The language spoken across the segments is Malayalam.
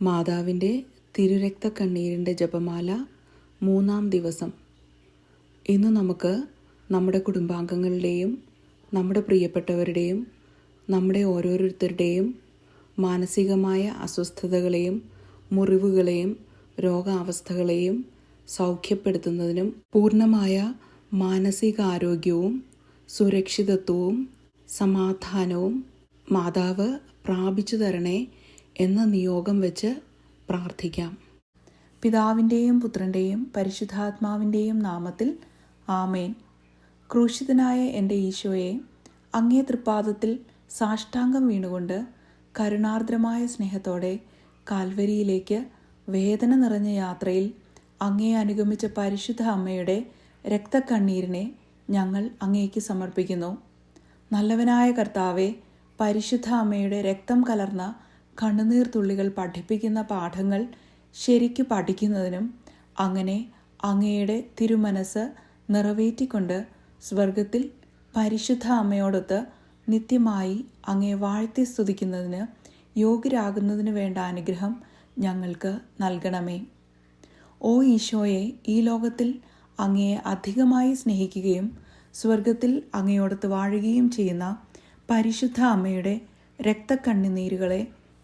മാതാവിന്റെ തിരുരക്ത കണ്ണീരിന്റെ ജപമാല മൂന്നാം ദിവസം. ഇന്ന് നമുക്ക് നമ്മുടെ കുടുംബാംഗങ്ങളുടെയും നമ്മുടെ പ്രിയപ്പെട്ടവരുടെയും നമ്മുടെ ഓരോരുത്തരുടെയും മാനസികമായ അസ്വസ്ഥതകളെയും മുറിവുകളെയും രോഗാവസ്ഥകളെയും സൗഖ്യപ്പെടുത്തുന്നതിനും പൂർണമായ മാനസികാരോഗ്യവും സുരക്ഷിതത്വവും സമാധാനവും മാതാവ് പ്രാപിച്ചു തരണേ എന്ന നിയോഗം വെച്ച് പ്രാർത്ഥിക്കാം. പിതാവിന്റെയും പുത്രന്റെയും പരിശുദ്ധാത്മാവിന്റെയും നാമത്തിൽ ആമേൻ. ക്രൂശിതനായ എന്റെ ഈശോയെ അങ്ങേ തൃപ്പാദത്തിൽ സാഷ്ടാംഗം വീണുകൊണ്ട് കരുണാർദ്രമായ സ്നേഹത്തോടെ കാൽവരിയിലേക്ക് വേദന നിറഞ്ഞ യാത്രയിൽ അങ്ങേ അനുഗമിച്ച പരിശുദ്ധ അമ്മയുടെ രക്തക്കണ്ണീരിനെ ഞങ്ങൾ അങ്ങേക്ക് സമർപ്പിക്കുന്നു. നല്ലവനായ കർത്താവെ പരിശുദ്ധ അമ്മയുടെ രക്തം കലർന്ന കണ്ണുനീർ തുള്ളികൾ പഠിപ്പിക്കുന്ന പാഠങ്ങൾ ശരിക്കു പഠിക്കുന്നതിനും അങ്ങനെ അങ്ങയുടെ തിരുമനസ് നിറവേറ്റിക്കൊണ്ട് സ്വർഗത്തിൽ പരിശുദ്ധ അമ്മയോടൊത്ത് നിത്യമായി അങ്ങയെ വാഴ്ത്തി സ്തുതിക്കുന്നതിന് യോഗ്യരാകുന്നതിന് വേണ്ട അനുഗ്രഹം ഞങ്ങൾക്ക് നൽകണമേ. ഓ ഈശോയെ ഈ ലോകത്തിൽ അങ്ങയെ അധികമായി സ്നേഹിക്കുകയും സ്വർഗത്തിൽ അങ്ങയോടത്ത് വാഴുകയും ചെയ്യുന്ന പരിശുദ്ധ അമ്മയുടെ രക്തക്കണ്ണുനീരുകളെ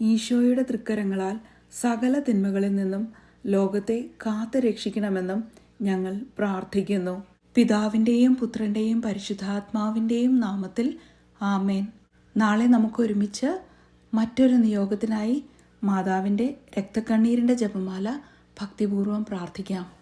ഈശോയുടെ തൃക്കരങ്ങളാൽ സകല തിന്മകളിൽ നിന്നും ലോകത്തെ കാത്തു രക്ഷിക്കണമെന്നും ഞങ്ങൾ പ്രാർത്ഥിക്കുന്നു. പിതാവിന്റെയും പുത്രന്റെയും പരിശുദ്ധാത്മാവിന്റെയും നാമത്തിൽ ആമേൻ. നാളെ നമുക്ക് ഒരുമിച്ച് മറ്റൊരു നിയോഗത്തിനായി മാതാവിന്റെ രക്തക്കണ്ണീരിന്റെ ജപമാല ഭക്തിപൂർവം പ്രാർത്ഥിക്കാം.